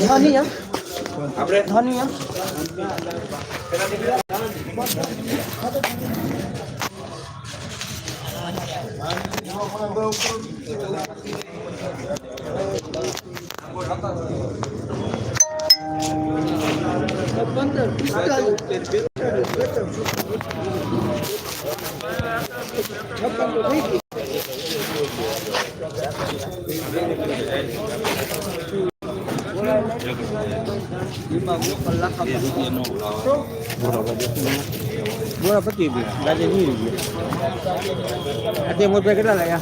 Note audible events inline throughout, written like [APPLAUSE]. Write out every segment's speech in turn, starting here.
ધનિયા ધનિયા પંદર પિસ્તાલીસ છપ્પન તો થઈ ગઈ બોરા પચી ગયા ગાજે નીરી ગયા આજે મોટા કેટલા લાગ્યા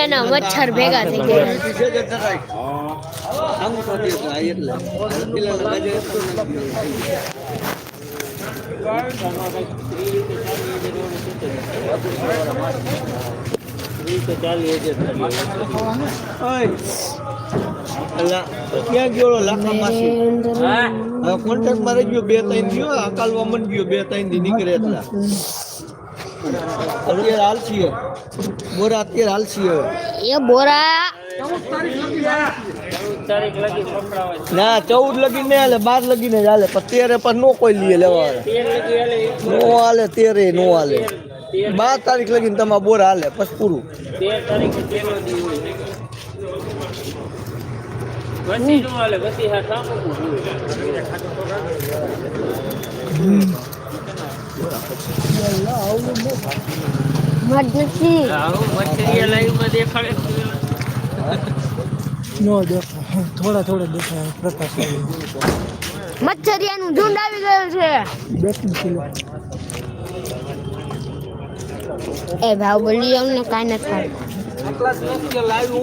દુનિયાના મચ્છર ભેગા થઈ ગયા. કોન્ટ્રાક્ટમાં રહી ગયો બે, ત્રણ ગયો અકાલવા મન ગયો, બે, ત્રણ દી નીકળે એટલા અત્યારે હાલસી હે. બોરા અત્યારે હાલસી હવે એ બોરા ના ચૌદ લગી ને હાલે બાર લગી ને જ હાલે પણ તેરે પર નો કોઈ લીએ લેવા વાળા. નો હાલે તેરે નો હાલે બાર તારીખ લગીને તમારા બોર હાલે પછી પૂરું એ ભાવ બોલી અમને કાંઈ ન થાય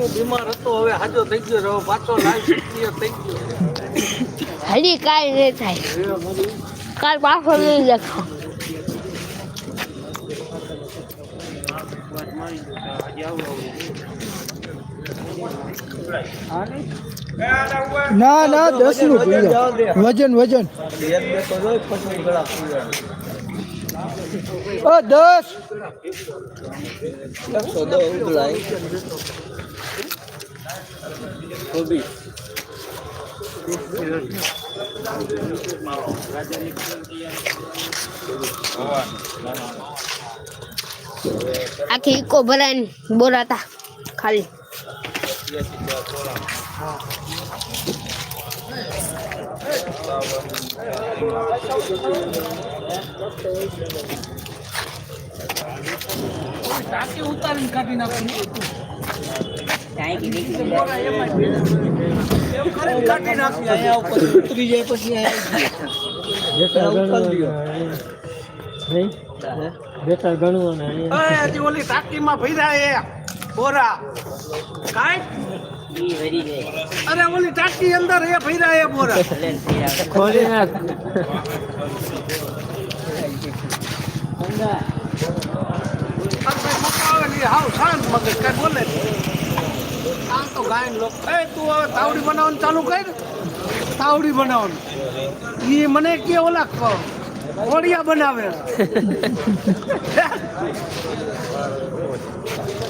બીમાર હતો હવે હાજો થઈ ગયો રહ્યો પાછો લાઈવ સક્રિય થઈ ગયો હજી કાંઈ નહીં થાય. કાલ પાછો નહીં દેખાવ ના ના દસનું વજન વજન. દસ. કોબી આખી ઇકો ભરાઈને બોલાતા ખાલી. ઉતારીને કાઢી નાખું નાખી અહીંયા ઉપર ઉતરી જાય પછી લ્યો. હજી ઓલી ટાંકીમાં ભર્યા એ બોરા. કાંઈ? અરે ઓલી ટાંકી અંદર એ ભર્યા એ બોરા. ખોલી નાખ હાવ શાંત મગજ કઈ બોલે. આમ તો ગાયન લોક એ તું હવે તાવડી બનાવવાનું ચાલુ કર. તાવડી બનાવવાનું. એ મને કે ઓલા ક- કોળિયા બનાવે.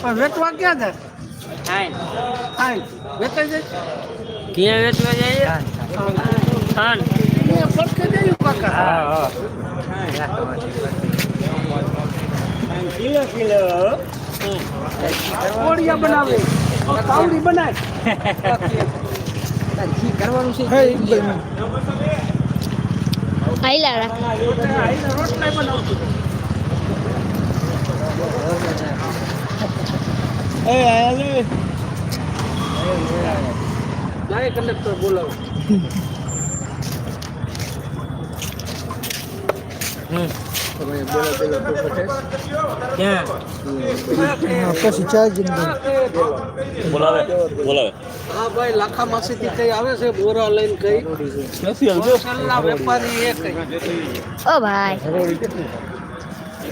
પણ વેચવા ક્યાં જાય? હાય. વેચાઈ જાય? ક્યાં વેચવા જઈએ ખાન અહીંયા પડકે જયું કાકા કોળિયા બનાવે. તાવડી બનાય. [LAUGHS] કરવાનું છે. હે આઈલા રાખ એ આલે. લાય કંડક્ટર બોલાવો પછી ચાર્જિંગ બોલાવે બોલાવે. હા ભાઈ લાખા માસીથી કઈ આવે છે? બોરા લઈને કઈ? હોલસેલના વેપારી એ કઈ. ઓ ભાઈ.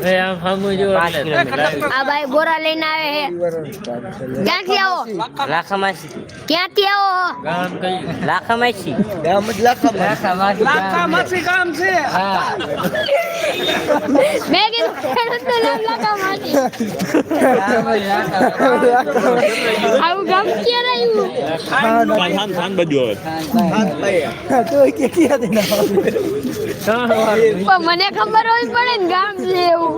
એ આમ સામું જો એટલે આ ભાઈ બોરા લઈને આવે હે. ક્યાંથી આવો? લાખામાસી. ક્યાંથી આવો? ગામ કઈ? લાખામાસી. ગામ જ લાખા લાખા ગામ. છે. મેં કીધું ખેડૂતનું નામ લગાવવાની. આવું ગામ ક્યારે આવ્યું થાન થાન બાજુ આવે? પણ મને ખબર હોવી પડે ને ગામ છે એવું.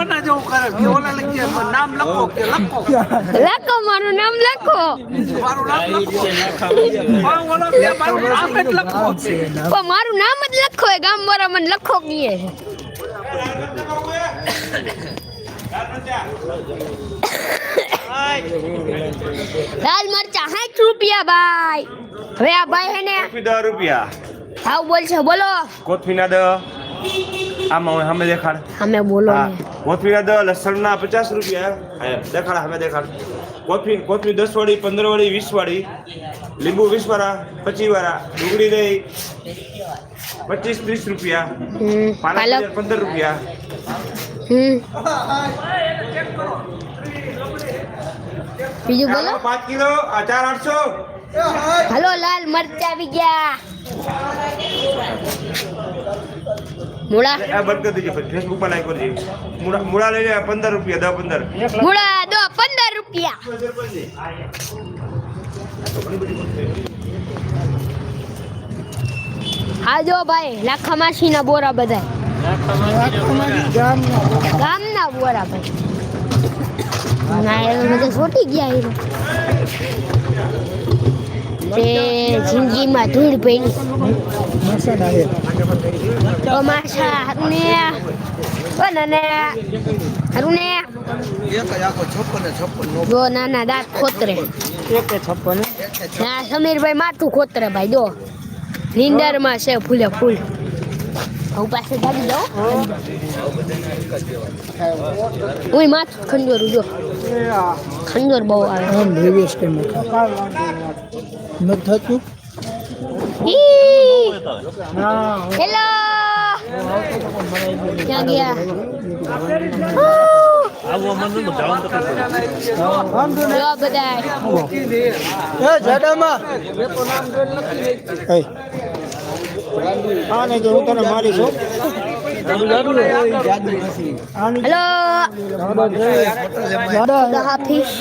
ઓના જેવું કરે કે ઓલા લખીએ નામ લખો કે લખો. લખો મારું નામ લખો. મારું નામ લખો. મારું નામ જ લખો. પણ મારું નામ જ લખો એ ગામ વાળા મને લખો કીએ લાલ મરચા સાઠ રૂપિયા ભાઈ. હવે આ ભાઈ હે ને કોથમી દસ રૂપિયા ભાવ બોલશે બોલો કોથમીના દસ આમાં હોય સામે દેખાડ અમે બોલો હા ને કોથમીના દસ લસણના પચાસ રૂપિયા હા, દેખાડ સામે દેખાડ કોથમી કોથમી દસ વાળી પંદર વાળી વીસ વાળી લીંબુ વીસ વાળા પચીસ વાળા ડુંગળી દહીં પચીસ ત્રીસ રૂપિયા હમ પાલક પાલક પનીર પંદર રૂપિયા હમ બીજું બોલો ચાલો પાંચ કિલો આ ચાર આઠસો હલો લાલ મરચા આવી ગયા મૂળા. આ બંધ કરી દેજો ફેસબુક પર લાઈક કરજે. મૂળા મૂળા લઈ લે પંદર રૂપિયા દસ પંદર. મૂળા દો પંદર રૂપિયા. હા જો ભાઈ લાખા માસી ના બોરા બધા ગામના બોરા ભાઈ. ના એ બધા છોટી ગયા એ તે જિંદગીમાં ધૂળ પડી માસા હરુને નાને હરુને જ નાના દાંત ખોતરે. ના સમીરભાઈ માથું ખોતરે ભાઈ જો. નિંદરમાં છે ફૂલે ફૂલ. હું પાસે ભાગી જાઉં. હું માથું ખંજોરું જો. ખંજોર બહુ આવે. આમ નિવેશ કે મખા થતું? હેલો! ક્યાં ગયા? આવું અમને તો જવાનું તો જો આ બધા એ જડામાં. એ આને તો હું તને મારીશ હેલો દાદા હાફિઝ